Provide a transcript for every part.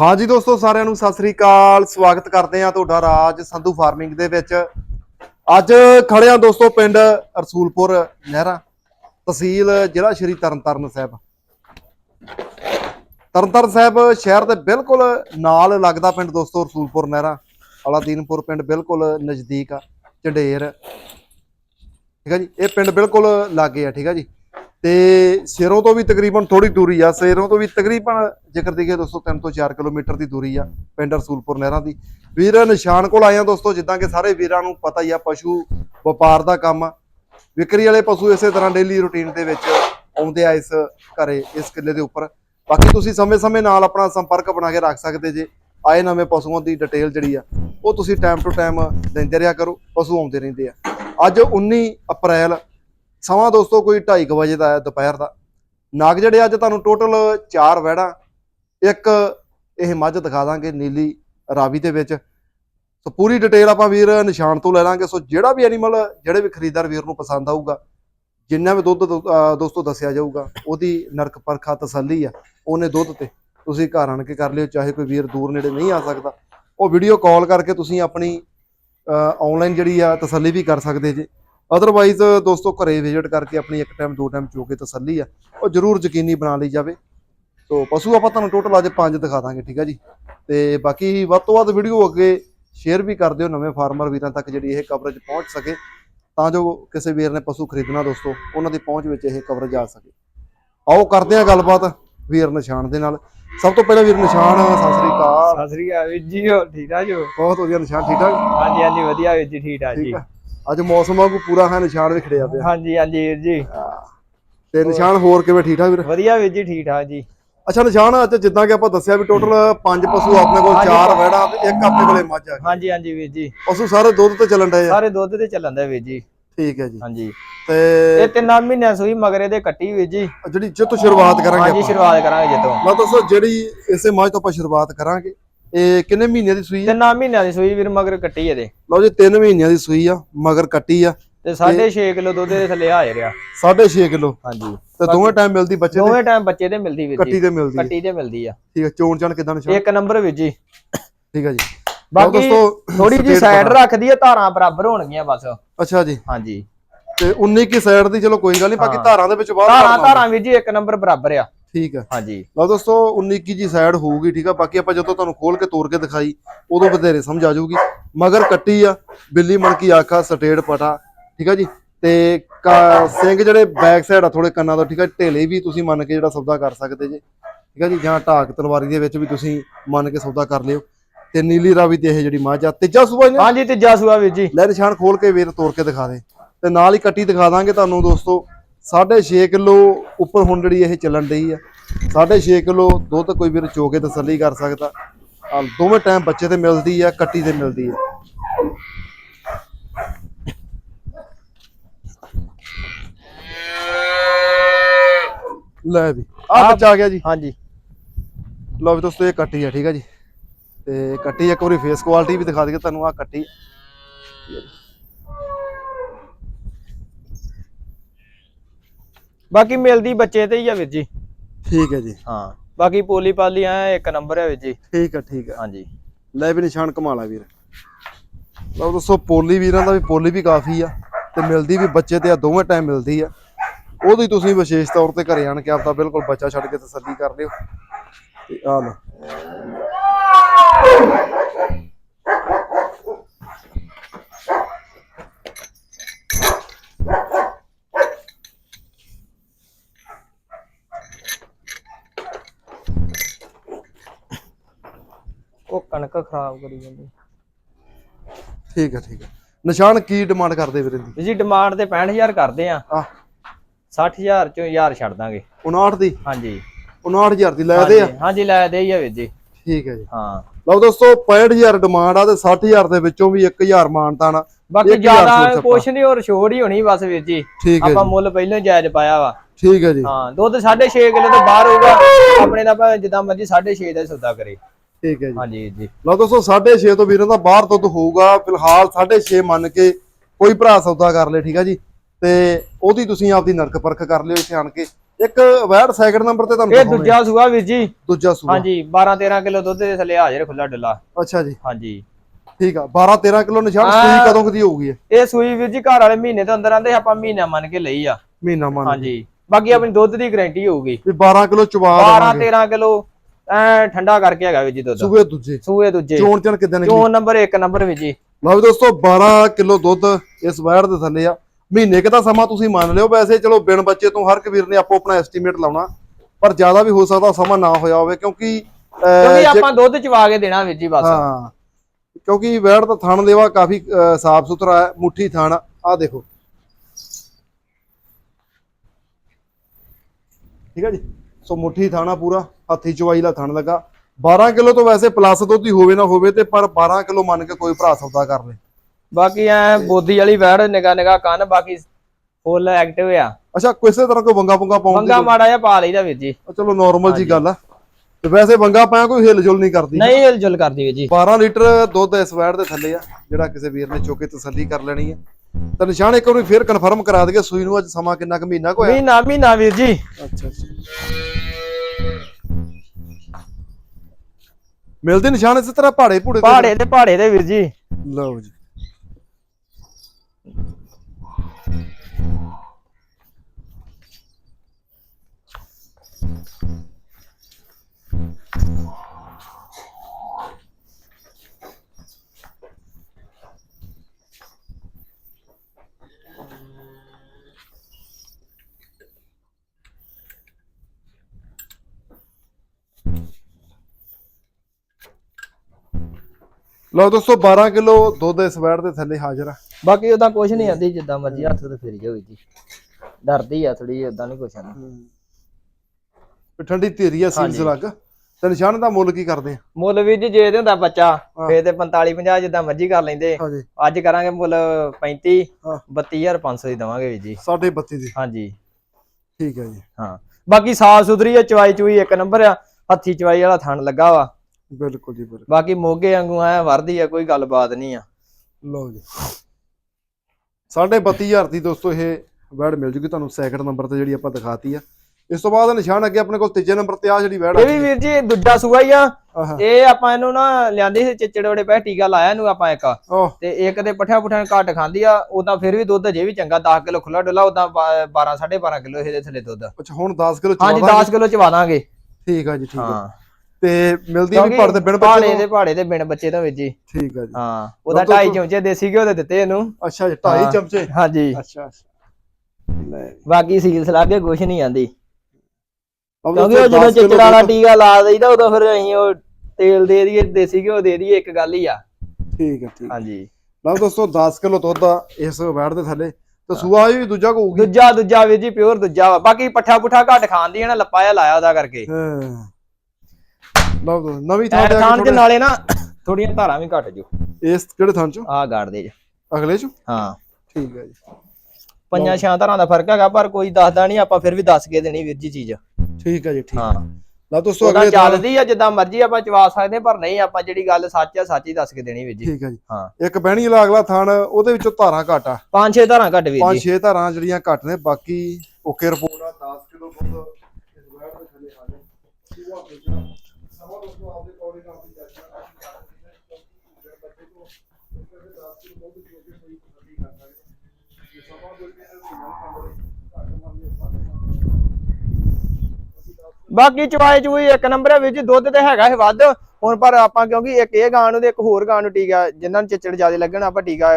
ਹਾਂਜੀ ਦੋਸਤੋ, ਸਾਰਿਆਂ ਨੂੰ ਸਤਿ ਸ੍ਰੀ ਅਕਾਲ। ਸਵਾਗਤ ਕਰਦੇ ਆ ਤੁਹਾਡਾ ਰਾਜ ਸੰਧੂ ਫਾਰਮਿੰਗ ਦੇ ਵਿੱਚ। ਅੱਜ ਖੜੇ ਆ ਦੋਸਤੋ ਪਿੰਡ ਰਸੂਲਪੁਰ ਨਹਿਰਾ, ਤਹਿਸੀਲ ਜ਼ਿਲ੍ਹਾ ਸ਼੍ਰੀ ਤਰਨਤਾਰਨ ਸਾਹਿਬ। ਤਰਨਤਾਰਨ ਸਾਹਿਬ ਸ਼ਹਿਰ ਦੇ ਬਿਲਕੁਲ ਨਾਲ ਲੱਗਦਾ ਪਿੰਡ ਦੋਸਤੋ, ਰਸੂਲਪੁਰ ਨਹਿਰਾ। ਅਲਾਦੀਨਪੁਰ ਪਿੰਡ ਬਿਲਕੁਲ ਨਜ਼ਦੀਕ ਆ, ਝੰਡੇਰ। ਠੀਕ ਆ ਜੀ, ਇਹ ਪਿੰਡ ਬਿਲਕੁਲ ਲਾਗੇ ਆ, ਠੀਕ ਆ ਜੀ। ਤੇ ਸਿਰੋਂ ਤੋਂ ਵੀ ਤਕਰੀਬਨ ਥੋੜੀ ਦੂਰੀ ਆ, ਸਿਰੋਂ ਤੋਂ ਵੀ ਤਕਰੀਬਨ ਜੇਕਰ ਦੇਖੀਏ ਦੋਸਤੋ 3 ਤੋਂ 4 ਕਿਲੋਮੀਟਰ ਦੀ ਦੂਰੀ ਆ ਪਿੰਡ ਰਸੂਲਪੁਰ ਨਹਿਰਾਂ ਦੀ। ਵੀਰ, ਨਿਸ਼ਾਨ ਕੋਲ ਆਏ ਆ ਦੋਸਤੋ, ਜਿੱਦਾਂ ਕਿ ਸਾਰੇ ਵੀਰਾਂ ਨੂੰ ਪਤਾ ਹੀ ਆ, ਪਸ਼ੂ ਵਪਾਰ ਦਾ ਕੰਮ ਆ। ਵਿਕਰੀ ਵਾਲੇ ਪਸ਼ੂ ਇਸੇ ਤਰ੍ਹਾਂ ਡੇਲੀ ਰੁਟੀਨ ਦੇ ਵਿੱਚ ਆਉਂਦੇ ਆ ਇਸ ਘਰੇ, ਇਸ ਕਿੱਲੇ ਦੇ ਉੱਪਰ। ਬਾਕੀ ਤੁਸੀਂ ਸਮੇਂ-ਸਮੇਂ ਨਾਲ ਆਪਣਾ ਸੰਪਰਕ ਬਣਾ ਕੇ ਰੱਖ ਸਕਦੇ ਜੇ, ਆਏ ਨਵੇਂ ਪਸ਼ੂਆਂ ਦੀ ਡਿਟੇਲ ਜਿਹੜੀ ਆ, ਉਹ ਤੁਸੀਂ ਟਾਈਮ ਟੂ ਟਾਈਮ ਦਿੰਦੇ ਰਿਹਾ ਕਰੋ, ਪਸ਼ੂ ਆਉਂਦੇ ਰਹਿੰਦੇ ਆ। ਅੱਜ 19 ਅਪ੍ਰੈਲ ਸਮਾਂ ਦੋਸਤੋ ਕੋਈ 2:30 ਵਜੇ ਦਾ ਹੈ ਦੁਪਹਿਰ ਦਾ। ਨਾਗ ਜਿਹੜੇ ਅੱਜ ਤੁਹਾਨੂੰ ਟੋਟਲ 4 ਵਹਿੜਾ, ਇੱਕ ਇਹ ਮੱਝ ਦਿਖਾ ਦਾਂਗੇ ਨੀਲੀ ਰਾਵੀ ਦੇ ਵਿੱਚ। ਸੋ ਪੂਰੀ ਡਿਟੇਲ ਆਪਾਂ ਵੀਰ ਨਿਸ਼ਾਨ ਤੋਂ ਲੈ ਲਾਂਗੇ। ਸੋ ਜਿਹੜਾ ਵੀ ਐਨੀਮਲ ਜਿਹੜੇ ਵੀ ਖਰੀਦਦਾਰ ਵੀਰ ਨੂੰ ਪਸੰਦ ਆਊਗਾ, ਜਿੰਨਾ ਵੀ ਦੁੱਧ ਦੋਸਤੋ ਦੱਸਿਆ ਜਾਊਗਾ, ਉਹਦੀ ਨਰਕ ਪਰਖਾ ਤਸੱਲੀ ਆ, ਉਹਨੇ ਦੁੱਧ ਤੇ ਤੁਸੀਂ ਘਰ ਆਣ ਕੇ ਕਰ ਲਿਓ, ਚਾਹੇ ਕੋਈ ਵੀਰ ਦੂਰ ਨੇੜੇ ਨਹੀਂ ਆ ਸਕਦਾ। ਉਹ ਵੀਡੀਓ ਕਾਲ ਕਰਕੇ ਤੁਸੀਂ ਆਪਣੀ ਆਨਲਾਈਨ ਜਿਹੜੀ ਆ ਤਸੱਲੀ ਵੀ ਕਰ ਸਕਦੇ ਜੇ। ਅਦਰਵਾਈਜ਼ ਦੋਸਤੋ ਘਰੇ ਵਿਜ਼ਿਟ ਕਰਕੇ ਆਪਣੀ ਇੱਕ ਟਾਈਮ ਦੋ ਟਾਈਮ ਚੋ ਕੇ ਤਸੱਲੀ ਆ। ਉਹ ਜਰੂਰ ਯਕੀਨੀ ਬਣਾ ਲਈ ਜਾਵੇ। ਸੋ ਪਸ਼ੂ ਆਪਾਂ ਤੁਹਾਨੂੰ ਟੋਟਲ ਅੱਜ ਪੰਜ ਦਿਖਾ ਦਾਂਗੇ ਠੀਕ ਆ ਜੀ? ਤੇ ਬਾਕੀ ਵੱਧ ਤੋਂ ਵੱਧ ਵੀਡੀਓ ਅੱਗੇ ਸ਼ੇਅਰ ਵੀ ਕਰ ਦਿਓ ਨਵੇਂ ਫਾਰਮਰ ਵੀਰਾਂ ਤੱਕ ਜਿਹੜੀ ਇਹ ਕਵਰੇਜ ਪਹੁੰਚ ਸਕੇ। ਤਾਂ ਜੋ ਕਿਸੇ ਵੀਰ ਨੇ ਪਸ਼ੂ ਖਰੀਦਣਾ ਦੋਸਤੋ ਉਹਨਾਂ ਦੀ ਪਹੁੰਚ ਵਿੱਚ ਇਹ ਕਵਰੇਜ ਆ ਸਕੇ। ਆਓ ਕਰਦੇ ਹਾਂ ਗੱਲਬਾਤ ਵੀਰ ਨਿਸ਼ਾਨ ਦੇ ਨਾਲ। ਸਭ ਤੋਂ ਪਹਿਲਾਂ ਵੀਰ ਨਿਸ਼ਾਨ ਸਤਿ ਸ੍ਰੀ ਅਕਾਲ। ਸਤਿ ਸ੍ਰੀ ਅਕਾਲ ਵੀਰ ਜੀ ਹੋ ਠੀਕ ਠਾਕ ਜੋ? ਬਹੁਤ ਵਧੀਆ ਨਿਸ਼ਾਨ ਠੀਕ ਠਾਕ? ਹਾਂਜੀ ਹਾਂਜੀ ਵਧੀਆ ਵੀਰ ਜੀ ਠੀਕ ਠਾਕ ਜੀ। ਆ। ਅੱਜ ਮੌਸਮ ਵਾਂਗੂ ਪੂਰਾ ਹੈ ਨਿਸ਼ਾਨ ਵੀ ਖੜਿਆ ਪਿਆ। ਹਾਂਜੀ ਹਾਂਜੀ ਵੀਰ ਜੀ। ਤੇ ਨਿਸ਼ਾਨ ਹੋਰ ਕਿਵੇਂ ਠੀਕ ਠਾਕ ਵੀਰ? ਵਧੀਆ ਵੀਰ ਜੀ ਠੀਕ ਠਾਕ ਜੀ। ਅੱਛਾ ਨਿਸ਼ਾਨ ਅੱਜ ਜਿੱਦਾਂ ਕਿ ਆਪਾਂ ਦੱਸਿਆ ਵੀ ਟੋਟਲ ਪੰਜ ਪਸ਼ੂ ਆਪਣੇ ਕੋਲ। ਚਾਰ ਵੈੜਾ ਤੇ ਇੱਕ ਆਪਣੇ ਕੋਲੇ ਮੱਝ ਆ ਹਾਂਜੀ ਹਾਂਜੀ ਵੀਰ ਜੀ। ਪਸ਼ੂ ਸਾਰੇ ਦੁੱਧ ਤੇ ਚੱਲਣ ਡਏ ਆ? ਸਾਰੇ ਦੁੱਧ ਤੇ ਚੱਲਣ ਦਾ ਵੀਰ ਜੀ। ਠੀਕ ਹੈ ਜੀ। ਹਾਂਜੀ। ਤੇ ਇਹ ਤਿੰਨਾਂ ਮਹੀਨਿਆਂ ਸੂਈ ਮਗਰੇ ਦੇ ਕੱਟੀ ਵੀਰ ਜੀ। ਜਿਹੜੀ ਜੇ ਤੋਂ ਸ਼ੁਰੂਆਤ ਕਰਾਂਗੇ ਹਾਂਜੀ ਸ਼ੁਰੂਆਤ ਕਰਾਂਗੇ ਜਦੋਂ ਮੈਂ ਦੱਸੋ ਜਿਹੜੀ ਇਸੇ ਮੱਝ ਤੋਂ ਆਪਾਂ ਸ਼ੁਰੂਆਤ ਕਰਾਂਗੇ। ਇਹ ਕਿੰਨੇ ਮਹੀਨਿਆਂ ਦੀ ਸੂਈ ਹੈ ਤਿੰਨਾਂ ਮਹੀਨਿਆਂ ਦੀ ਸੂਈ ਵੀਰ ਮਗਰ ਕੱਟੀ ਇਹਦੇ। ਲਓ ਜੀ 3 ਮਹੀਨਿਆਂ ਦੀ ਸੂਈ ਆ ਮਗਰ ਕੱਟੀ ਆ। ਤੇ 6.5 ਕਿਲੋ ਦੁੱਧ ਦੇ ਥੱਲੇ ਆ ਰਿਹਾ। 6.5 ਕਿਲੋ। ਹਾਂਜੀ। ਤੇ ਦੋਵੇਂ ਟਾਈਮ ਮਿਲਦੀ ਬੱਚੇ ਦੇ? ਦੋਵੇਂ ਟਾਈਮ ਬੱਚੇ ਦੇ ਮਿਲਦੀ ਵੀਰ ਕੱਟੀ ਤੇ ਮਿਲਦੀ ਕੱਟੀ ਤੇ ਮਿਲਦੀ ਆ। ਠੀਕ ਹੈ ਚੋਣ ਚਾਣ ਕਿਦਾਂ ਨਿਸ਼ਾਨ? ਇੱਕ ਨੰਬਰ ਵੀਰ ਜੀ। ਠੀਕ ਹੈ ਜੀ। ਬਾਕੀ ਥੋੜੀ ਜੀ ਸਾਈਡ। ਰੱਖਦੀ ਆ ਧਾਰਾਂ ਬਰਾਬਰ ਹੋਣਗੀਆਂ ਬਸ। ਅੱਛਾ ਜੀ। ਹਾਂਜੀ। ਤੇ 19 ਕੀ ਸਾਈਡ ਦੀ ਚਲੋ ਕੋਈ ਗੱਲ ਨਹੀਂ ਬਾਕੀ। ਧਾਰਾਂ ਦੇ ਵਿੱਚ ਬਾਹਰ ਧਾਰਾਂ। ਧਾਰਾਂ ਵੀਰ ਜੀ ਇੱਕ ਨੰਬਰ ਬਰਾਬਰ ਆ। ਠੀਕ ਹੈ ਹਾਂਜੀ। ਲਓ ਦੋਸਤੋ 19 ਕੀ ਜੀ ਸਾਈਡ ਹੋਊਗੀ ਠੀਕ ਆ। ਬਾਕੀ ਆਪਾਂ ਜਦੋਂ ਤੁਹਾਨੂੰ ਖੋਲ ਕੇ ਤੋੜ ਕੇ ਦਿਖਾਈ ਉਦੋਂ ਬਥੇਰੇ ਸਮਝ ਆ ਜਾਊਗੀ। ਮਗਰ ਕੱਟੀ ਆ ਬਿੱਲੀ ਮਣਕੀ ਆਖਾ ਸਟੇਟ ਪਟਾ ਠੀਕ ਆ ਜੀ? ਤੇ ਸਿੰਘ ਜਿਹੜੇ ਬੈਕ ਸਾਈਡ ਆ ਥੋੜੇ ਕੰਨਾਂ ਤੋਂ ਠੀਕ ਆ ਢੇਲੇ ਵੀ ਤੁਸੀਂ ਮੰਨ ਕੇ ਜਿਹੜਾ ਸੌਦਾ ਕਰ ਸਕਦੇ ਜੇ ਠੀਕ ਆ ਜੀ? ਜਾਂ ਢਾਕ ਤਲਵਾਰੀ ਦੇ ਵਿੱਚ ਵੀ ਤੁਸੀਂ ਮੰਨ ਕੇ ਸੌਦਾ ਕਰ ਲਿਓ। ਤੇ ਨੀਲੀ ਰਾਵੀ ਤੇ ਇਹ ਜਿਹੜੀ ਮੱਝ ਆ ਤੀਜਾ ਸੂਬਾ ਇਹਨੇ ਹਾਂਜੀ ਤੀਜਾ ਸੂਆ ਵੀਰ ਜੀ। ਲੈ ਨਿਸ਼ਾਨ ਖੋਲ ਕੇ ਵੀਰ ਤੋੜ ਕੇ ਦਿਖਾ ਦੇ। ਤੇ ਨਾਲ ਹੀ ਕੱਟੀ ਦਿਖਾ ਦਾਂਗੇ ਤੁਹਾਨੂੰ ਦੋਸਤੋ। 6.5 ਕਿਲੋ ਉੱਪਰ ਹੁਣ ਜਿਹੜੀ ਇਹ ਚੱਲਣ ਡਈ ਆ। 6.5 ਕਿਲੋ ਦੁੱਧ ਕੋਈ ਵੀਰ ਚੋ ਕੇ ਤਸੱਲੀ ਕਰ ਸਕਦਾ। ਦੋਵੇਂ ਟਾਈਮ ਬੱਚੇ ਤੇ ਮਿਲਦੀ ਆ ਕੱਟੀ ਤੇ ਮਿਲਦੀ ਆ। ਲੈ ਵੀ ਆ ਬੱਚਾ ਆ ਗਿਆ ਜੀ। ਹਾਂਜੀ। ਲਓ ਵੀ ਦੋਸਤੋ ਇਹ ਕੱਟੀ ਆ ਠੀਕ ਆ ਜੀ। ਤੇ ਕੱਟੀ ਇੱਕ ਵਾਰੀ ਫੇਸ ਕੁਆਲਿਟੀ ਵੀ ਦਿਖਾ ਦਈਏ ਤੁਹਾਨੂੰ ਆ ਕੱਟੀ ਬਾਕੀ ਮਿਲਦੀ ਬੱਚੇ ਤੇ ਹੀ ਆ ਵੀਰ ਜੀ। ਠੀਕ ਹੈ ਜੀ। ਹਾਂ ਬਾਕੀ ਪੋਲੀ ਪਾਲੀ ਆ ਇੱਕ ਨੰਬਰ ਹੈ ਵੀਰ ਜੀ। ਠੀਕ ਆ ਠੀਕ ਆ ਹਾਂਜੀ। ਲੈ ਵੀ ਨਿਸ਼ਾਨ ਕਮਾਲਾ ਵੀਰ। ਲਓ ਦੋਸਤੋ ਪੋਲੀ ਵੀਰਾਂ ਦਾ ਵੀ ਪੋਲੀ ਵੀ ਕਾਫੀ ਆ ਤੇ ਮਿਲਦੀ ਵੀ ਬੱਚੇ ਤੇ ਆ ਦੋਵੇਂ ਟਾਈਮ ਮਿਲਦੀ ਆ। ਉਹਦੀ ਤੁਸੀਂ ਵਿਸ਼ੇਸ਼ ਤੌਰ ਤੇ ਘਰੇ ਆਣ ਕੇ ਆਪਦਾ ਬਿਲਕੁਲ ਬੱਚਾ ਛੱਡ ਕੇ ਤਸੱਲੀ ਕਰ ਲਿਓ। ਤੇ ਆ ਲਓ। ਉਹ ਕਣਕ ਖਰਾਬ ਕਰੀ ਜਾਂਦੀ। ਠੀਕ ਆ ਠੀਕ ਆ ਨਿਸ਼ਾਨ ਕੀ ਡਿਮਾਂਡ ਕਰਦੇ ਵੀਰੇ ਦੀ? ਜੀ ਡਿਮਾਂਡ ਤੇ 65000 ਕਰਦੇ ਆ। ਆ 60000 ਚੋਂ 1000 ਛੱਡ ਦਾਂਗੇ। 59 ਦੀ? ਹਾਂਜੀ। 59000 ਦੀ ਲੈ ਦੇ ਆ। ਹਾਂਜੀ ਲੈ ਦੇ ਹੀ ਆ ਵੀਰ ਜੀ। ਠੀਕ ਹੈ ਜੀ। ਹਾਂ। ਲਓ ਦੋਸਤੋ 65000 ਡਿਮਾਂਡ ਆ ਤੇ 60000 ਦੇ ਵਿੱਚੋਂ ਵੀ 1000 ਮਾਨਤਾ ਨਾ ਬਾਕੀ ਜ਼ਿਆਦਾ। ਕੁਛ ਨਹੀਂ ਹੋਰ ਛੋੜ ਹੀ ਹੋਣੀ ਬਸ ਵੀਰ ਜੀ। ਠੀਕ ਹੈ ਆਪਾਂ ਮੁੱਲ ਪਹਿਲਾਂ ਹੀ ਜਾਇਜ਼ ਪਾਇਆ ਵਾ। ਠੀਕ ਹੈ ਜੀ। ਹਾਂ ਦੁੱਧ 6.5 ਕਿਲੋ ਤੋਂ ਬਾਹਰ ਹੋਊਗਾ। ਆਪਣੇ ਦਾ ਜਿੱਦਾਂ ਮਰਜ਼ੀ 6.5 ਦਾ ਹੀ ਸੌਦਾ ਕਰੇ। ਠੀਕ ਹੈ ਜੀ। ਹਾਂਜੀ ਜੀ। ਲਓ ਦੋਸਤੋ 6.5 ਤੋਂ ਵੀਰਾਂ ਦਾ ਬਾਹਰ ਦੁੱਧ ਹੋਊਗਾ। ਫਿਲਹਾਲ 6.5 ਮੰਨ ਕੇ ਕੋਈ ਭਰਾ ਸੌਦਾ ਕਰ ਲੇ ਠੀਕ ਆ ਜੀ। ਤੇ ਉਹਦੀ ਤੁਸੀਂ ਆਪਦੀ ਨਰਕ ਪਰਖ ਕਰ ਲਿਓ ਇੱਥੇ ਆਣ ਕੇ। ਇੱਕ ਵੈੜ ਸੈਕਿੰਡ ਨੰਬਰ ਤੇ ਤੁਹਾਨੂੰ ਇਹ। ਦੂਜਾ ਸੂਆ ਵੀਰ ਜੀ। ਦੂਜਾ ਸੂਆ। ਹਾਂਜੀ 12 13 ਕਿਲੋ ਦੁੱਧ ਦੇ ਥੱਲੇ ਹਾਜ਼ਰ ਖੁੱਲਾ ਡੁੱਲਾ। ਅੱਛਾ ਜੀ। ਹਾਂਜੀ। ਠੀਕ ਆ 12 13 ਕਿਲੋ ਨਿਸ਼ਾਨ ਹਾਂ। ਸੂਈ ਕਦੋਂ ਕਦੀ ਹੋਊਗੀ ਇਹ? ਸੂਈ ਵੀਰ ਜੀ ਘਰ ਵਾਲੇ ਮਹੀਨੇ ਤੋਂ ਅੰਦਰ ਆਂਦੇ ਆਪਾਂ ਮਹੀਨਾ ਮੰਨ ਕੇ ਲਈ ਆ। ਮਹੀਨਾ ਮੰਨ ਹਾਂਜੀ। ਬਾਕੀ ਆਪਣੀ ਦੁੱਧ ਦੀ ਗਾਰੰਟੀ ਹੋਊਗੀ। ਵੀ 12 ਕਿਲੋ ਚਵਾ 12 ਦੇਵਾਂਗੇ। 13 ਕਿਲੋ ਐ ਠੰਡਾ ਕਰਕੇ ਹੈਗਾ ਵੀਰ ਜੀ ਦੁੱਧ। ਸੂਏ ਦੂਜੇ। ਸੂਏ ਦੂਜੇ। ਚੋਣ ਚਣ ਕਿਦਾਂ ਨਿਕਲੀ ਚੋਣ ਨੰਬਰ 1 ਨੰਬਰ ਵੀਰ ਜੀ। ਲਓ ਵੀ ਦੋਸਤੋ 12 ਕਿਲੋ ਦੁੱਧ ਇਸ ਵੈੜ ਦੇ ਥੱਲੇ ਆ। ਮਹੀਨੇ ਕੁ ਦਾ ਸਮਾਂ ਤੁਸੀਂ ਮੰਨ ਲਿਓ ਵੈਸੇ ਚਲੋ ਬਿਨ ਬੱਚੇ ਤੋਂ ਹਰ ਕਬੀਰ ਨੇ ਆਪੋ ਆਪਣਾ ਐਸਟੀਮੇਟ ਲਾਉਣਾ। ਪਰ ਜ਼ਿਆਦਾ ਵੀ ਹੋ ਸਕਦਾ ਸਮਾਂ ਨਾ ਹੋਇਆ ਹੋਵੇ ਕਿਉਂਕਿ ਕਿਉਂਕਿ ਆਪਾਂ ਦੁੱਧ ਚਵਾ ਕੇ ਦੇਣਾ ਵੀਰ ਜੀ ਬਸ। ਹਾਂ। ਕਿਉਂਕਿ ਵੈੜ ਦਾ ਥਣ ਦੇਵਾ ਕਾਫੀ ਸਾਫ਼ ਸੁਥਰਾ ਹੈ ਮੁੱਠੀ ਥਣ ਆ। ਦੇਖੋ। ਠੀਕ ਹੈ ਜੀ? ਸੋ ਮੁੱਠੀ ਥਾਣਾ ਪੂਰਾ ਹੱਥੀ ਚਵਾਈ ਦਾ ਥਣ ਲੱਗਾ। 12 ਕਿਲੋ ਤੋਂ ਵੈਸੇ ਪਲੱਸ ਦੁੱਧ ਹੀ ਹੋਵੇ ਨਾ ਹੋਵੇ ਤੇ ਪਰ 12 ਕਿਲੋ ਮੰਨ ਕੇ ਕੋਈ ਭਰਾ ਸੌਦਾ ਕਰ ਲੇ। ਬਾਕੀ ਐ ਬੋਦੀ ਵਾਲੀ ਵੈੜ ਨਿਗਾ ਨਿਗਾ ਕੰਨ ਬਾਕੀ ਫੁੱਲ ਐਕਟਿਵ ਆ। ਅੱਛਾ ਕਿਸੇ ਤਰ੍ਹਾਂ ਕੋਈ ਵੰਗਾ ਪੁੰਗਾ ਪਾਉਣ ਦੀ ਮੰਗਾ ਮਾੜਾ ਜਿਹਾ ਪਾ ਲਈਦਾ ਵੀਰ ਜੀ। ਚਲੋ ਨਾਰਮਲ ਜੀ ਗੱਲ ਆ। ਤੇ ਵੈਸੇ ਵੰਗਾ ਪਾਇਆ ਕੋਈ ਹਿਲ ਜੁਲ ਨਹੀਂ ਕਰਦੀ। ਨਹੀਂ ਹਿਲਜੁਲ ਕਰਦੀ ਵੀਰ ਜੀ। 12 ਲੀਟਰ ਦੁੱਧ ਇਸ ਵੈੜ ਦੇ ਥੱਲੇ ਆ ਜਿਹੜਾ ਕਿਸੇ ਵੀਰ ਨੇ ਚੋਕੇ ਤਸੱਲੀ ਕਰ ਲੈਣੀ ਹੈ ਤਾਂ ਨਿਸ਼ਾਨ ਇੱਕ ਵਾਰੀ ਫੇਰ ਕਨਫਰਮ ਕਰਾ ਦਈਏ ਸੂਈ ਨੂੰ ਅੱਜ ਸਮਾਂ ਕਿੰਨਾ ਕੁ ਮਹੀਨਾ ਕੋ ਹੋਇਆ? ਮਹੀਨਾ ਮਹੀਨਾ ਵੀਰ ਜੀ। ਅੱਛਾ ਅੱਛਾ। ਮਿਲਦੇ ਨਿਸ਼ਾਨ ਇਸੇ ਤਰ੍ਹਾਂ ਪਹਾੜੇ ਤੇ? ਪਹਾੜੇ ਤੇ ਪਹਾੜੇ ਦੇ ਵੀਰ ਜੀ। ਲਓ ਜੀ। ਲਓ ਦੋਸਤੋ 12 ਕਿਲੋ ਦੁੱਧ ਇਸ ਵੈੜ ਦੇ ਥੱਲੇ ਹਾਜ਼ਰ ਆ। ਬਾਕੀ ਉਹਦਾ ਕੁਝ ਨਹੀਂ ਆਂਦੀ ਜਿੱਦਾਂ ਮਰਜ਼ੀ ਹੱਥ ਤੇ ਫੇਰੀ ਜਾਓ ਵੀਰ ਜੀ। ਡਰਦੀ ਆ ਥੋੜੀ ਉਦਾਂ ਨਹੀਂ ਕੁਛ ਆਂਦੀ। ਵੀ ਠੰਡੀ ਧੀਰੀ ਆ ਸੀਲਸ ਲੱਗ ਤੇ ਨਿਸ਼ਾਨ ਦਾ ਮੁੱਲ ਕੀ ਕਰਦੇ ਆ? ਮੁੱਲ ਵੀਰ ਜੀ ਜੇ ਇਹਦੇ ਹੁੰਦਾ ਬੱਚਾ ਫੇਰ ਤੇ 45 50 ਜਿੱਦਾਂ ਮਰਜ਼ੀ ਕਰ ਲੈਂਦੇ। ਅੱਜ ਕਰਾਂਗੇ ਮੁੱਲ 35 ਹਾਂ। 32500 ਦੀ ਦਵਾਂਗੇ ਜੀ। 32.5 ਦੀ। ਹਾਂਜੀ। ਠੀਕ ਹੈ ਜੀ। ਹਾਂ। ਬਾਕੀ ਸਾਫ਼ ਸੁਥਰੀ ਆ ਚਵਾਈ ਚੁਈ ਇੱਕ ਨੰਬਰ ਆ। ਹੱਥੀ ਚਵਾਈ ਵਾਲਾ ਥਣ ਲੱਗਾ ਵਾ। ਬਿਲਕੁਲ ਜੀ ਬਿਲਕੁਲ। ਬਾਕੀ ਮੋਗੇ ਵਾਂਗੂ ਐ ਵਰਦੀ ਆ ਕੋਈ ਗੱਲਬਾਤ ਨਹੀਂ ਆ। ਲਓ ਜੀ। 32000 ਦੀ ਦੋਸਤੋ ਇਹ ਵੈੜ ਮਿਲ ਜੂਗੀ ਤੁਹਾਨੂੰ ਸੈਕਿੰਡ ਨੰਬਰ ਤੇ ਜਿਹੜੀ ਆਪਾਂ ਦਿਖਾਤੀ ਆ। ਇਸ ਤੋਂ ਬਾਅਦ ਨਿਸ਼ਾਨ ਅੱਗੇ ਆਪਣੇ ਕੋਲ ਤੀਜੇ ਨੰਬਰ ਤੇ ਆ ਜਿਹੜੀ ਵੈੜ ਆ ਇਹ ਵੀ ਵੀਰ ਜੀ ਦੂਜਾ ਸੂਆ ਹੀ ਆ। ਇਹ ਆਪਾਂ ਇਹਨੂੰ ਨਾ ਲਿਆਂਦੀ ਸੀ ਚਿਚੜੇ ਪੈ ਟੀਕਾ ਲਾਇਆ ਇਹਨੂੰ ਆਪਾਂ ਇੱਕ। ਤੇ ਇੱਕ ਦੇ ਪੱਠਿਆਂ ਪੁੱਠਿਆਂ ਘੱਟ ਖਾਂਦੀ ਆ ਉਦਾਂ ਫਿਰ ਵੀ ਦੁੱਧ ਅਜੇ ਵੀ ਚੰਗਾ 10 ਕਿਲੋ ਖੁੱਲਾ ਡੁੱਲਾ ਉਦਾਂ 12 12.5 ਕਿਲੋ ਇਹਦੇ ਥੱਲੇ ਦੁੱਧ। ਅੱਛਾ ਹੁਣ 10 ਕਿਲੋ ਹਾਂਜੀ ਚਵਾਦਾ 10 ਕਿਲੋ ਚਵਾ ਦਾਂਗੇ। ਠੀਕ ਆ ਜੀ ਠੀਕ ਆ। ਤੇ ਮਿਲਦੀ ਵੀ ਪੜ ਦੇ ਬਿਨ ਬੱਚੇ ਪਹਾੜੇ ਤੋਂ ਦੇ ਪਹਾੜੇ ਦੇ ਬਿਨ ਬੱਚੇ ਤੋਂ ਜੀ ਠੀਕ ਆ ਜੀ। ਹਾਂ ਉਹਦਾ ਦੁੱਧ 2.5 ਚਮਚੇ ਦੇਸੀ ਘਿਓ ਦੇ ਦਿੱਤੇ ਇਹਨੂੰ। ਅੱਛਾ ਜੀ 2.5 ਹਾਂ। ਚਮਚੇ? ਹਾਂਜੀ। ਅੱਛਾ ਬਾਕੀ ਸੀਲ ਸਲਾਗੇ ਕੁਛ ਨਹੀਂ ਆਂਦੀ। ਕਿਉਂਕਿ ਉਹ ਜਦੋਂ ਚਿਚੜਾ ਵਾਲਾ ਟੀਕਾ ਲਾ ਦਈਦਾ ਉਦੋਂ ਫਿਰ ਅਸੀਂ ਉਹ ਤੇਲ ਦੇ ਦਈਏ ਦੇਸੀ ਘਿਓ ਦੇ ਦਈਏ ਇੱਕ ਗੱਲ ਹੀ ਆ। ਠੀਕ ਹੈ ਠੀਕ ਹਾਂਜੀ। ਲਓ ਦੋਸਤੋ 10 ਕਿਲੋ ਦੁੱਧ ਆ ਇਸ ਵੈੜ ਦੇ ਥੱਲੇ। ਤੇ ਸੂਆ ਵੀ ਦੂਜਾ ਕੋ ਦੂਜਾ ਦੂਜਾ ਵੀਰ ਜੀ ਪਿਓਰ ਦੂਜਾ ਬਾਕੀ ਪੱਠਾ ਪੁੱਠਾ ਘੱਟ ਖਾਂਦੀ ਹੈ ਨਾ ਲੱਪਾ ਲਾਇਆ ਉਹਦਾ ਕਰਕੇ। ਹਾਂ। ਨਵੀਂ ਥਾਂ ਤੇ ਆ ਥਾਂ ਕੇ ਦੇ ਨਾਲੇ ਨਾ ਥੋੜੀਆਂ ਧਾਰਾਂ ਵੀ ਘਟ ਜੋ। ਇਸ ਕਿਹੜੇ ਥਾਂ ਚੋਂ? ਆਹ ਗਾੜ ਦੇ ਜੋ। ਅਗਲੇ ਚੋਂ? ਹਾਂ। ਠੀਕ ਹੈ ਜੀ। ਪੰਜਾਂ ਛਾਂ ਧਾਰਾਂ ਦਾ ਫ਼ਰਕ ਹੈਗਾ ਪਰ ਕੋਈ ਦੱਸਦਾ ਨਹੀਂ ਆਪਾਂ ਫਿਰ ਵੀ ਦੱਸ ਕੇ ਦੇਣੀ ਵੀਰ ਜੀ ਚੀਜ਼। ਠੀਕ ਹੈ ਜੀ ਠੀਕ। ਹਾਂ। ਲਓ ਦੋਸਤੋ ਉਹਦਾ ਅਗਲੇ ਥਾਂ ਚੱਲਦੀ ਆ ਜਿੱਦਾਂ ਮਰਜ਼ੀ ਆਪਾਂ ਚਵਾ ਸਕਦੇ ਹਾਂ, ਪਰ ਨਹੀਂ ਆਪਾਂ ਜਿਹੜੀ ਗੱਲ ਸੱਚ ਆ ਸੱਚ ਹੀ ਦੱਸ ਕੇ ਦੇਣੀ ਵੀਰ ਜੀ। ਠੀਕ ਹੈ ਜੀ। ਹਾਂ। ਇੱਕ ਬਹਿਣੀ ਵਾਲਾ ਅਗਲਾ ਥਾਣ ਉਹਦੇ ਵਿੱਚੋਂ ਧਾਰਾਂ ਘੱਟ ਆ। ਪੰਜ ਛੇ ਧਾਰਾਂ ਘੱਟ ਵੀਰ ਪੰਜ ਜੀ ਛੇ ਧਾਰਾਂ ਜਿਹੜੀਆਂ ਘੱਟ ਨੇ ਬਾਕੀ ਓਕੇ ਰਿਪੋਰਟ ਆ 10 ਕਿਲੋ ਦੁੱਧ ਇਸ ਵੈੜ ਦੇ ਥੱਲੇ ਆ ਜਾਏ ਸੂਆ ਦੂਜਾ ਸਮਾਂ ਦੋਸਤੋ ਆਪਦੇ ਕੋਲੇ ਨਾਲ ਦੀ ਜੱਜ ਨਾਲ ਅਸੀਂ ਕਰ ਸਕਦੇ ਹਾਂ ਕਿਉਂਕਿ ਬੱਚੇ ਤੋਂ ਇਸ ਕਰਕੇ 10 ਕਿਲੋ ਦੁੱਧ ਜੋ ਕਿ ਕੋਈ ਤਸੱਲੀ ਕਰ ਸਕਦੇ ਜੇ ਸਮਾਂ ਕੋਈ ਵੀ ਨਹੀਂ ਕੰਮ ਦੇ ਘੱਟ ਮੰਨਦੇ ਵੱਧ ਬਾਕੀ ਚਵਾਏ ਚੂਈ ਇੱਕ ਨੰਬਰ ਹੈ ਦੁੱਧ ਤੇ ਹੈਗਾ ਇਹ ਵੱਧ। ਹੁਣ ਪਰ ਆਪਾਂ ਕਿਉਂਕਿ ਇੱਕ ਇਹ ਗਾਂ ਨੂੰ ਤੇ ਇੱਕ ਹੋਰ ਗਾਂ ਨੂੰ ਟੀਕਾ, ਜਿਨ੍ਹਾਂ ਨੂੰ ਚਿੱਚੜ ਜ਼ਿਆਦਾ ਲੱਗਣ, ਆਪਾਂ ਟੀਕਾ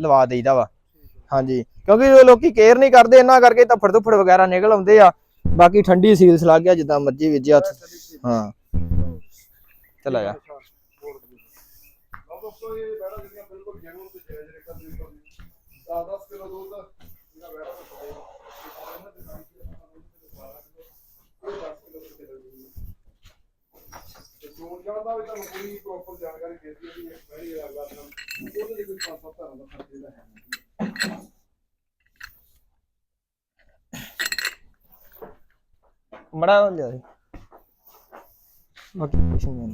ਲਵਾ ਦੇਈਦਾ ਵਾ। ਹਾਂਜੀ, ਕਿਉਂਕਿ ਲੋਕੀ ਕੇਅਰ ਨਹੀਂ ਕਰਦੇ, ਇਹਨਾਂ ਕਰਕੇ ਧੱਫੜ ਧੁੱਫੜ ਵਗੈਰਾ ਨਿਕਲ ਆਉਂਦੇ ਆ। ਬਾਕੀ ਠੰਡੀ ਸੀਲਸ ਲੱਗ ਗਿਆ, ਜਿੱਦਾਂ ਮਰਜ਼ੀ ਵਿੱਚ ਹੱਥ ਹਾਂ। ਚਲਾ ਜਾ ਲਓ ਦੋਸਤੋ ਇਹ ਵੈੜਾ ਜਿਹੜੀਆਂ ਬਿਲਕੁਲ ਜੈਨੂਨ ਤੇ ਜਾਇਜ਼ ਰੇਟਾਂ ਦੇ ਉੱਪਰ 10 ਕਿਲੋ ਦੁੱਧ ਜਿਹੜਾ ਵੈੜਾ ਦਾ ਹੈ, ਇਹਨਾਂ ਦੇ ਨਾਲ ਹੀ ਆਪਾਂ ਨੂੰ ਇਹਦੇ ਤੇ 12 ਕਿਲੋ ਇਹ 10 ਕਿਲੋ ਤੇ ਚੱਲ ਜੂਗੀ ਤੇ ਚੋਣ ਜਾਣ ਦਾ ਵੀ ਤੁਹਾਨੂੰ ਪੂਰੀ ਪ੍ਰੋਪਰ ਜਾਣਕਾਰੀ ਦੇ ਦਿੱਤੀ ਹੈ ਵੀ ਵੈੜੀ ਦਾ ਗੱਲ। ਉਹਦੇ ਲਈ ਕੋਈ 5-7 ਤਰ੍ਹਾਂ ਦਾ ਫ਼ਰਕ ਜਿਹੜਾ ਹੈ ਮੜਾ ਲਿਆ ਬਾਕੀ ਕੁਛ ਨਹੀਂ।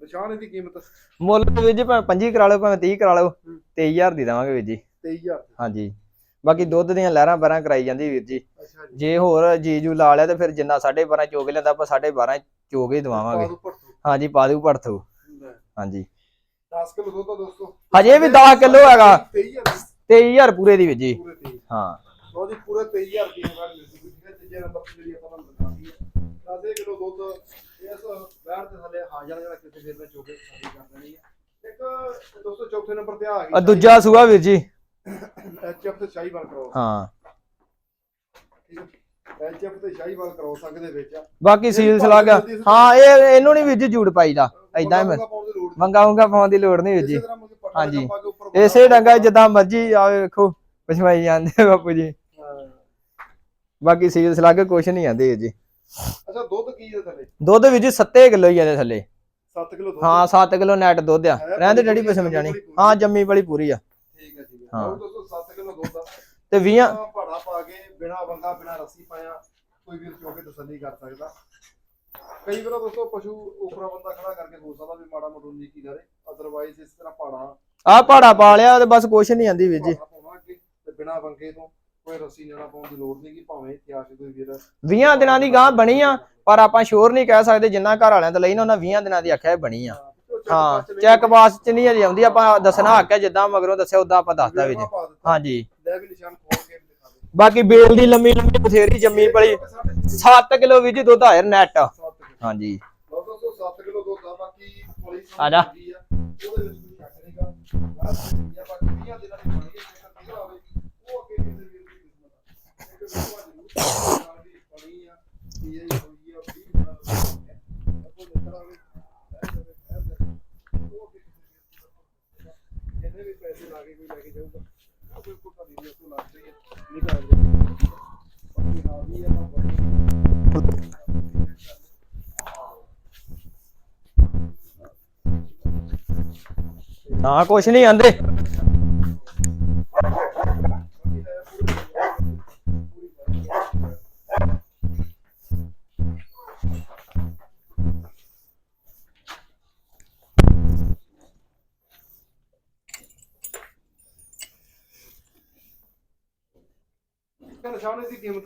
ਨਿਸ਼ਾਨ ਇਹਦੀ ਕੀਮਤ? ਮੁੱਲ ਤੇ ਵੀਰ ਜੀ ਭਾਵੇਂ 25 ਕਰਾ ਲਓ ਭਾਵੇਂ 30 ਕਰਾ ਲਓ 23000 ਦੀ ਦੇਵਾਂਗੇ ਵੀਰ ਜੀ। 23000 ਹਾਂਜੀ। ਬਾਕੀ ਦੁੱਧ ਦੀਆਂ ਲਹਿਰਾਂ ਬਰਾਂ ਕਰਾਈ ਜਾਂਦੀ ਵੀਰ ਜੀ। ਅੱਛਾ ਜੀ। ਜੇ ਹੋਰ ਜੀਜੂ ਲਾ ਲਿਆ ਤੇ ਫਿਰ ਜਿੰਨਾ 12.5 ਚੋਗ ਲੈਂਦਾ ਆਪਾਂ 12.5 ਚੋਗ ਹੀ ਦਵਾਵਾਂਗੇ। ਹਾਂਜੀ ਪਾ ਦੂ ਭੜਥੂ ਲੈ, ਹਾਂਜੀ। 10 ਕਿਲੋ ਦੁੱਧ ਆ ਦੋਸਤੋ। ਹਜੇ ਵੀ 10 ਕਿਲੋ ਹੈਗਾ। 23000 23000 ਪੂਰੇ ਦੀ ਵੀਰ ਜੀ। ਪੂਰੇ 23 ਹਾਂ। ਜੀ ਪੂਰੇ 23000 ਦੀ ਹੈ ਤੀਜੇ ਨੰਬਰ ਤੇ ਜਿਹੜੀ ਆਪਾਂ ਨੂੰ ਦਿਖਾਤੀ ਹੈ 10 ਕਿਲੋ ਦੁੱਧ ਇਸ ਬੈਠ ਦੇ ਥੱਲੇ ਹਾਜ਼ਰ ਜਿਹੜਾ ਕਿਸੇ ਵੀਰ ਨੇ ਚੋਕੇ ਸਾਡੀ ਕਰ ਦੇਣੀ ਹੈ ਇੱਕ ਦੋਸਤੋ ਚੌਥੇ ਨੰਬਰ ਤੇ ਆ ਆ ਗਈ ਦੂਜਾ ਸੂਆ ਵੀਰ ਜੀ। ਐਚਐਫ ਤੇ ਸ਼ਾਹੀਵਾਲ ਕਰੋ ਹਾਂ। ਠੀਕ ਹੈ ਐਚਐਫ ਤੇ ਸ਼ਾਹੀਵਾਲ ਕਰੋ ਸਕਦੇ ਵਿੱਚ ਬਾਕੀ ਸੀਲ ਸਲਾਗ ਹਾਂ ਇਹ ਇਹਨੂੰ ਨਹੀਂ ਜੀ ਜੂੜ ਪਾਈਦਾ ਐਦਾਂ ਹੀ ਵੰਗਾ ਪਾਉਣ ਦੀ ਲੋੜ ਵੰਗਾ ਪਾਉਣ ਦੀ ਲੋੜ ਨਹੀਂ ਜੀ। ਹਾਂਜੀ। ਇਸੇ ਡੰਗਾ ਜਿੱਦਾਂ ਮਰਜ਼ੀ ਆ ਵੇਖੋ ਪਛਵਾਈ ਜਾਂਦੇ ਬਾਪੂ ਜੀ। ਬਾਕੀ ਸੀਲ ਸਲਾਗ ਕੁਛ ਨਹੀਂ ਆਂਦੇ ਜੀ। ਅੱਛਾ ਦੁੱਧ ਕੀ ਹੈ ਥੱਲੇ? ਦੁੱਧ ਜੀ 7 ਕਿਲੋ ਹੀ ਆਦੇ ਥੱਲੇ। 7 ਕਿਲੋ ਹਾਂ 7 ਕਿਲੋ ਨੈਟ ਦੁੱਧ ਆ। ਰਹਿੰਦੇ ਡੈਡੀ ਪਸਮ ਜਾਣੀ। ਹਾਂ ਜੰਮੀ ਵਾਲੀ ਪੂਰੀ ਆ। ਹੈ। ਠੀਕ ਹੈ ਹਾਂ। ਹਾਂ ਦੋਸਤੋ 7 ਕਿਲੋ ਦੁੱਧ ਆ। ਤੇ 20 ਭਾੜਾ ਪਾ ਕੇ ਬਿਨਾ ਵੰਗਾ ਬਿਨਾ ਰੱਸੀ ਪਾਇਆ ਕੋਈ ਵੀ ਚੋ ਕੇ ਤਸੱਲੀ ਕਰ ਸਕਦਾ। ਕਈ ਵਾਰ ਦੋਸਤੋ ਪਸ਼ੂ ਉਪਰਾ ਬੰਦਾ ਖੜਾ ਕਰਕੇ ਹੋ ਸਕਦਾ ਵੀ ਮਾੜਾ ਮੋਟਾ ਨੀਕੀ ਕਰੇ। ਅਦਰਵਾਈਜ਼ ਇਸ ਤਰ੍ਹਾਂ ਭਾੜਾ ਆ ਪਹਾੜਾ ਪਾ ਲਿਆ ਤੇ ਬਸ ਕੁਛ ਨਹੀਂ ਆਂਦੀ ਵੀਰ ਜੀ। ਭਾੜਾ ਤੇ ਬਿਨਾ ਵੰਗੇ ਤੋਂ ਕੋਈ ਰੱਸੀ ਨਾ ਪਾਉਣ ਦੀ ਲੋੜ ਨਹੀਂ ਕਿ ਭਾਵੇਂ ਇਤਿਹਾਸ ਕੋਈ ਵੀਰ 20 ਦਿਨਾਂ ਦੀ ਗਾਂ ਬਣੀ ਆ ਪਰ ਆਪਾਂ ਸ਼ੋਰ ਨਹੀਂ ਕਹਿ ਸਕਦੇ ਜਿੰਨਾ ਘਰ ਵਾਲਿਆਂ ਤੋਂ ਲਈ ਨਾ ਉਹਨਾਂ 20 ਦਿਨਾਂ ਦੀ ਆਖਿਆ ਬਣੀ ਆ। ਹਾਂ ਚੈੱਕ ਬਾਸ ਚ ਨਹੀਂ ਅਜੇ ਆਉਂਦੀ ਆਪਾਂ ਦੱਸਣਾ ਹੱਕ ਹੈ ਜਿੱਦਾਂ ਮਗਰੋਂ ਦੱਸਿਆ ਉਦਾਂ ਆਪਾਂ ਦੱਸਦਾ ਵੀਰ ਜੀ। ਹਾਂਜੀ। ਲੈ ਵੀ ਨਿਸ਼ਾਨ ਖੋਲ ਕੇ ਵੀ ਦਿਖਾ ਦੇ। ਬਾਕੀ ਬੇਲ ਦੀ ਲੰਮੀ ਲੰਮੀ ਬਥੇਰੀ ਜੰਮੀ ਪਲੀ 7 ਕਿਲੋ ਵੀਰ ਜੀ ਦੁੱਧ ਆਇਰ ਨੈਟ ਹਾਂਜੀ। ਦੋਸਤੋ 7 ਕਿਲੋ ਦੁੱਧ ਆ ਬਾਕੀ ਪੋਲੀ ਆ ਜਾ। ਉਹਦੇ ਵਿੱਚ ਕੋਈ ਸ਼ੱਕ ਨਹੀਂਗਾ ਬਸ ਇਹ ਬਾਕੀ 20 ਦਿਨਾਂ ਦੀ ਬਣੀ ਹੈ ਜੇਕਰ ਨਿਕਲ ਆਵੇ ਉਹ ਅੱਗੇ ਕਿਸੇ ਵੀਰ ਦੀ ਕਿਸਮਤ ਆ। ਕੇ ਲੈ ਕੇ ਜਾਊਗਾ ਉਹ ਬਿਲਕੁਲ ਤੁਹਾਡੀ ਵੀ ਉਸ ਲੱਗ ਰਹੀ ਹੈ ਨਿਕਲ ਜਾਵੇ ਬਾਕੀ ਨਾਲ ਵੀ ਆਪਾਂ ਬੜੀ ਕੁਛ ਨਹੀਂ ਆਂਦੇ।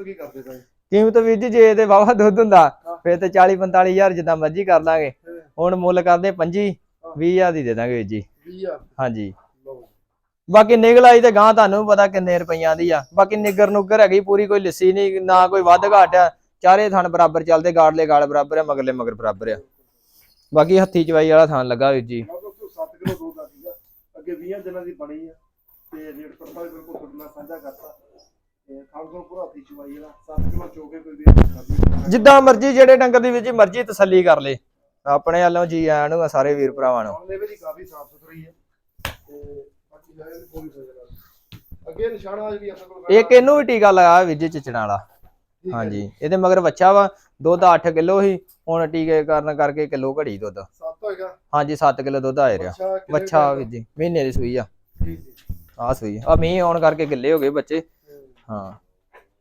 ਕੀ ਕਰਦੇ ਪਏ ਕੀਮਤ ਵੀਰ ਜੀ ਜੇ ਤੇ ਵਾਵਾ ਦੁੱਧ ਹੁੰਦਾ ਫਿਰ ਤੇ 40 45000 ਜਿੱਦਾਂ ਮਰਜ਼ੀ ਕਰ ਲਾਂਗੇ। ਹੁਣ ਮੁੱਲ ਕਰਦੇ 25 20000 ਦੀ ਦੇ ਦਾਂਗੇ ਵੀਰ ਜੀ। 20000 ਹਾਂਜੀ। ਬਾਕੀ ਨਿਗਲ ਆਈ ਤੇ ਗਾਂ ਤੁਹਾਨੂੰ ਪਤਾ ਕਿੰਨੇ ਰੁਪਈਆਂ ਦੀ ਆ। ਬਾਕੀ ਨਿਗਰ ਨੁਗਰ ਹੈਗੀ ਪੂਰੀ ਕੋਈ ਲੱਸੀ ਨਹੀਂ ਨਾ ਕੋਈ ਵੱਧ ਘਾਟ ਆ। ਚਾਰੇ ਥਣ ਬਰਾਬਰ ਚੱਲਦੇ ਗਾੜਲੇ ਗਾਲ ਬਰਾਬਰ ਆ ਮਗਰਲੇ ਮਗਰ ਬਰਾਬਰ ਆ। ਬਾਕੀ ਹੱਥੀ ਚਵਾਈ ਵਾਲਾ ਥਣ ਲੱਗਾ ਵੀਰ ਜੀ। ਲਓ ਦੋਸਤੋ 7 ਕਿਲੋ ਦੁੱਧ ਆ ਸੀਗਾ ਅੱਗੇ 20 ਦਿਨਾਂ ਦੀ ਬਣੀ ਆ। ਤੇ ਰੇਟ ਵੀ ਬਿਲਕੁਲ ਤੁਹਾਡੇ ਨਾਲ ਸਾਂਝਾ ਕਰਤਾ। ਜਿੱਦਾਂ ਮਰਜ਼ੀ ਜਿਹੜੇ ਡੰਗਰ ਦੀ ਜੀ ਮਰਜ਼ੀ ਤਸੱਲੀ ਕਰ ਲੇ। ਆਪਣੇ ਵੱਲੋਂ ਜੀ ਆਇਆਂ ਨੂੰ ਸਾਰੇ ਵੀਰ ਭਰਾਵਾਂ ਨੂੰ। ਹੁਣ ਵੀ ਕਾਫੀ ਸਾਫ਼ ਸੁਥਰੀ ਹੈ ਤੇ ਬਾਕੀ ਜਾਇਜ਼ ਕੋਈ ਫਜ਼ਲ ਅੱਗੇ ਨਿਸ਼ਾਨਾ ਜਿਹੜੀ ਆਪਣੇ ਕੋਲ ਇੱਕ ਇਹਨੂੰ ਵੀ ਟੀਕਾ ਲਗਾਇਆ ਵੀਰ ਜੀ ਵਾਲਾ। ਹੈ ਹਾਂਜੀ ਇਹਦੇ ਮਗਰ ਬੱਚਾ ਵਾ ਦੁੱਧ 8 ਕਿਲੋ ਸੀ ਹੁਣ ਟੀਕੇ ਕਰਨ ਕਰਕੇ ਕਿਲੋ ਘੜੀ ਦੁੱਧ। ਹੋਏਗਾ? ਹਾਂਜੀ 7 ਕਿਲੋ ਦੁੱਧ ਆ ਰਿਹਾ। ਬੱਚਾ ਵੀਰ ਜੀ ਮਹੀਨੇ ਦੀ ਸੂਈ ਆ। ਜੀ ਜੀ। ਆ ਸੂਈ ਆ। ਮੀਂਹ ਆਉਣ ਕਰਕੇ ਗਿੱਲੇ ਹੋ ਗਏ ਬੱਚੇ। ਹਾਂ।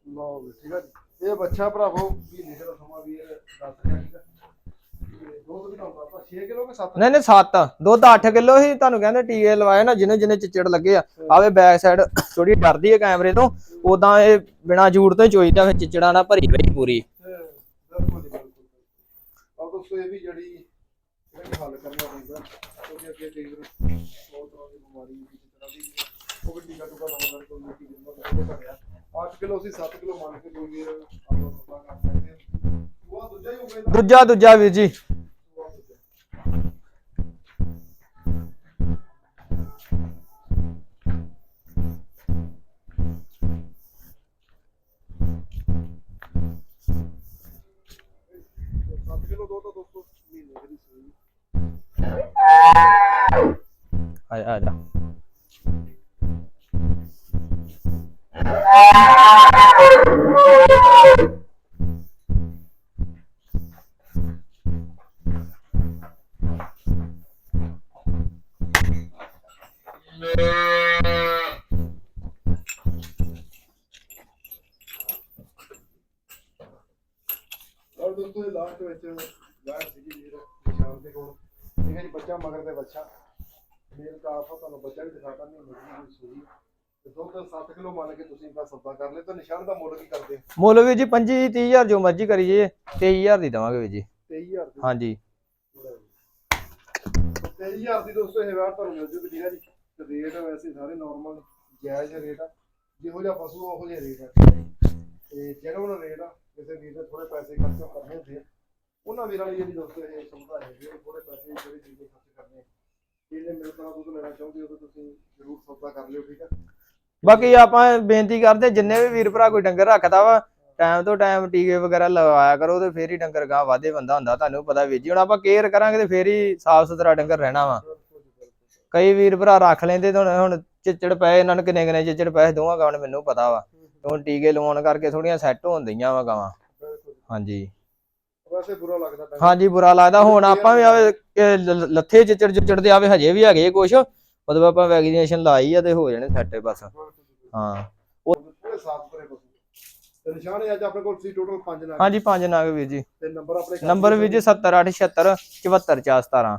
ਲਓ ਵੀ ਠੀਕ ਹੈ ਜੀ। ਇਹ ਬੱਚਾ ਭਰਾਵੋ ਵੀ ਨਿਕਲ ਸਮਾਂ ਵੀ ਇਹ ਦੱਸ ਰਿਹਾ ਠੀਕ ਹੈ ਤੇ ਦੁੱਧ ਵੀ ਨਾ ਆਪਾਂ 6 ਕਿਲੋ ਕਿ 7 ਨਹੀਂ ਨਹੀਂ 7 ਦੁੱਧ 8 ਕਿਲੋ ਸੀ ਤੁਹਾਨੂੰ ਕਹਿੰਦੇ ਟੀਕੇ ਲਵਾਏ ਨਾ ਜਿਹਨੇ ਜਿਹਨੇ ਚਿਚੜ ਲੱਗੇ ਆ। ਆਵੇ ਬੈਕ ਸਾਈਡ ਥੋੜੀ ਡਰਦੀ ਹੈ ਕੈਮਰੇ ਤੋਂ। ਉਦਾਂ ਇਹ ਬਿਨਾ ਜੂੜ ਤੋਂ ਹੀ ਚੋਈਦਾ ਫਿਰ ਚਿਚੜਾਂ ਨਾਲ ਭਰੀ ਪਈ ਪੂਰੀ। ਬਿਲਕੁਲ ਜੀ, ਬਿਲਕੁਲ। ਆਹ ਦੋਸਤੋ ਇਹ ਵੀ ਜਿਹੜੀ ਇਹਨੂੰ ਹੱਲ ਕਰਨਾ ਪੈਂਦਾ। ਕਿਉਂਕਿ ਅੱਗੇ ਕਈ ਵਾਰ ਬਹੁਤ ਤਰ੍ਹਾਂ ਦੀ ਬਿਮਾਰੀ ਕਿਸੇ ਤਰ੍ਹਾਂ ਦੀ ਉਹ ਵੀ ਟੀਕਾ ਟੁਕਾ ਲਾਉਣ ਜਿੰਨਾ ਉਹ ਕਰਿਆ 8 ਕਿਲੋ ਸੀ 7 ਕਿਲੋ ਮੰਨ ਕੇ ਕੋਈ ਆਪਾਂ ਸੌਦਾ ਕਰ ਸਕਦੇ ਹਾਂ। ਉਹ ਦੂਜਾ ਹੀ ਹੋਵੇ ਦੂਜਾ ਦੂਜਾ ਵੀਰ ਜੀ। ਤੁਹਾਨੂੰ ਬੱਚਾ ਵੀ ਦਿਖਾਤਾ ਨਹੀਂ ਮਿਲਦੀ ਹੋਈ ਸੂਈ ਤੇ ਦੁੱਧ 60 ਕਿਲੋ ਮੰਨ ਕੇ ਤੁਸੀਂ ਦਾ ਸੌਦਾ ਕਰ ਲਿਆ। ਤਾਂ ਨਿਸ਼ਾਨ ਦਾ ਮੁੱਲ ਕੀ ਕਰਦੇ ਮੁੱਲ ਵੀਰ ਜੀ 25 30000 ਜੋ ਮਰਜ਼ੀ ਕਰੀ ਜੇ 23000 ਦੀ ਦਵਾਂਗੇ ਵੀਰ ਜੀ। 23000 ਦੀ? ਹਾਂਜੀ। 23000 ਦੀ ਦੋਸਤੋ ਇਹ ਵਾਰ ਤੁਹਾਨੂੰ ਮਿਲ ਜੂਗੀ ਠੀਕ ਹੈ ਜੀ ਰੇਟ ਵੈਸੇ ਸਾਰੇ ਨਾਰਮਲ ਜਾਇਜ਼ ਰੇਟ ਆ। ਜਿਹੋ ਜਿਹਾ ਪਸ਼ੂ ਉਹੋ ਜਿਹਾ ਰੇਟ ਆ। ਤੇ ਜਿਹੜਾ ਉਹਨਾਂ ਰੇਟ ਆ। ਕਿਸੇ ਵੀਰ ਨੇ ਥੋੜੇ ਪੈਸੇ ਖਰਚ ਕਰਨੇ ਹੁੰਦੇ ਆ। ਉਹਨਾਂ ਵੀਰਾਂ ਲਈ ਜਿਹੜੀ ਦੋਸਤੋ ਇਹ ਸੁਵਿਧਾ ਹੈ ਜਿਹੜੇ ਥੋੜੇ ਪੈਸੇ ਜਿਹੜੇ ਚੀਜ਼ ਖਰਚ ਕਰਨੇ ਆ। ਜਿਹਨੇ ਮੇਰੇ ਕੋਲ ਦੁੱਧ ਲੈਣਾ ਚਾਹੁੰਦੇ ਹੋ ਤਾਂ ਤੁਸੀਂ ਜ਼ਰੂਰ ਸੌਦਾ ਕਰ ਲਿਓ ਠੀਕ ਆ? ਬਾਕੀ ਆਪਾਂ ਬੇਨਤੀ ਕਰਦੇ ਜਿੰਨੇ ਵੀ ਵੀਰ ਭਰਾ ਕੋਈ ਡੰਗਰ ਰੱਖਦਾ ਵਾ ਟਾਈਮ ਤੋਂ ਟਾਈਮ ਟੀਕੇ ਵਗੈਰਾ ਲਵਾਇਆ ਕਰੋ ਤੇ ਫੇਰ ਹੀ ਡੰਗਰ ਗਾਂ ਵਾਧੇ ਬੰਦਾ ਹੁੰਦਾ ਤੁਹਾਨੂੰ ਪਤਾ ਵੀਰ ਜੀ ਹੁਣ ਆਪਾਂ ਕੇਅਰ ਕਰਾਂਗੇ ਤੇ ਫੇਰ ਹੀ ਸਾਫ਼ ਸੁਥਰਾ ਡੰਗਰ ਰਹਿਣਾ ਵਾ। ਕਈ ਵੀਰ ਭਰਾ ਰੱਖ ਲੈਂਦੇ ਤੇ ਹੁਣ ਹੁਣ ਚਿੱਚੜ ਪਏ ਇਹਨਾਂ ਨੂੰ ਕਿੰਨੇ ਕਿੰਨੇ ਚਿੱਚੜ ਪਏ ਦੋਵਾਂ ਗਾਵਾਂ ਨੂੰ ਮੈਨੂੰ ਪਤਾ ਵਾ। ਹੁਣ ਟੀਕੇ ਲਵਾਉਣ ਕਰਕੇ ਥੋੜੀਆਂ ਸੈੱਟ ਹੁੰਦੀਆਂ ਵਾ ਗਾਵਾਂ। ਹਾਂਜੀ। ਵੈਸੇ ਬੁਰਾ ਲੱਗਦਾ ਹਾਂਜੀ ਬੁਰਾ ਲੱਗਦਾ। ਹੁਣ ਆਪਾਂ ਵੀ ਆਵੇ ਲ- ਲੱਥੇ ਚਿੱਚੜ ਚਿੱਚੜ ਦੇ ਆਵੇ ਹਜੇ ਵੀ ਹੈਗੇ ਕੁਛ। ਮਤਲਬ ਆਪਾਂ ਵੈਕਸੀਨੇਸ਼ਨ ਲਾਈ ਆ ਤੇ ਹੋ ਜਾਣੇ ਸੈੱਟ ਬਸ। ਹਾਂ। ਪੂਰੇ ਸਾਫ਼ ਕਰੇ ਪਸ਼ੂ। ਤੇ ਨਿਸ਼ਾਨ ਇਹ ਅੱਜ ਆਪਣੇ ਕੋਲ ਸੀ ਟੋਟਲ 5 ਲੱਖ ਹਾਂਜੀ ਪੰਜ ਨਗ ਵੀਰ ਜੀ। ਤੇ ਨੰਬਰ ਆਪਣੇ ਵੀਰ ਜੀ 7876 74417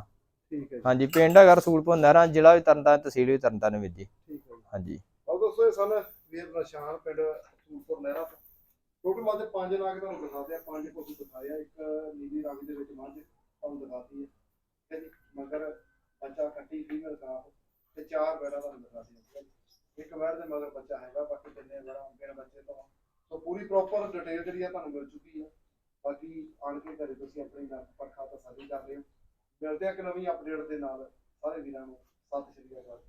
ਠੀਕ ਹੈ ਜੀ। ਹਾਂਜੀ ਪਿੰਡ ਹੈਗਾ ਰਸੂਲਪੁਰ ਨਹਿਰਾਂ ਜ਼ਿਲ੍ਹਾ ਵੀ ਤਰਨਤਾਰਨ ਤਹਿਸੀਲ ਵੀ ਤਰਨਤਾਰਨ ਵੀਰ ਜੀ। ਠੀਕ ਹੈ ਜੀ। ਹਾਂਜੀ। ਆਓ ਦੋਸਤੋ ਇਹ ਸਨ ਵੀਰ ਨਿਸ਼ਾਨ ਪਿੰਡ ਸੂਰਪੁਰ ਲਹਿਰਾ ਤੋਂ। ਟੋਟਲ ਮਾਦੇ ਪੰਜ ਨਾਗ ਤੁਹਾਨੂੰ ਦਿਖਾਦੇ ਆ ਪੰਜ ਪਸ਼ੂ ਦਿਖਾਏ ਆ, ਇੱਕ ਨੀਲੀ ਰੰਗ ਦੇ ਵਿੱਚ ਮੱਝ ਤੁਹਾਨੂੰ ਦਿਖਾਤੀ ਹੈ ਠੀਕ ਹੈ ਜੀ, ਮਗਰ ਬੱਚਾ ਕੱਟੀ ਫੀਮੇਲ ਕਾ ਤੇ ਚਾਰ ਬੈੜਾ ਤੁਹਾਨੂੰ ਦਿਖਾਤੀ ਹੈ ਇੱਕ ਬੈੜ ਦੇ ਮਗਰ ਬੱਚਾ ਹੈਗਾ, ਬਾਕੀ ਤਿੰਨੇ ਬੈੜਾ ਬਿਨ ਬੱਚੇ ਤੋਂ। ਸੋ ਪੂਰੀ ਪ੍ਰੋਪਰ ਡਿਟੇਲ ਜਿਹੜੀ ਆ ਤੁਹਾਨੂੰ ਮਿਲ ਚੁੱਕੀ ਹੈ ਬਾਕੀ ਆਣ ਕੇ ਘਰੇ ਤੁਸੀਂ ਆਪਣੀ ਨੱਕ ਪਰਖਾ ਤਸੱਲੀ ਕਰ ਲਿਓ ਮਿਲਦੇ ਆ ਇੱਕ ਨਵੀਂ ਅਪਡੇਟ ਦੇ ਨਾਲ, ਸਾਰੇ ਵੀਰਾਂ ਨੂੰ, ਸਤਿ ਸ਼੍ਰੀ ਅਕਾਲ।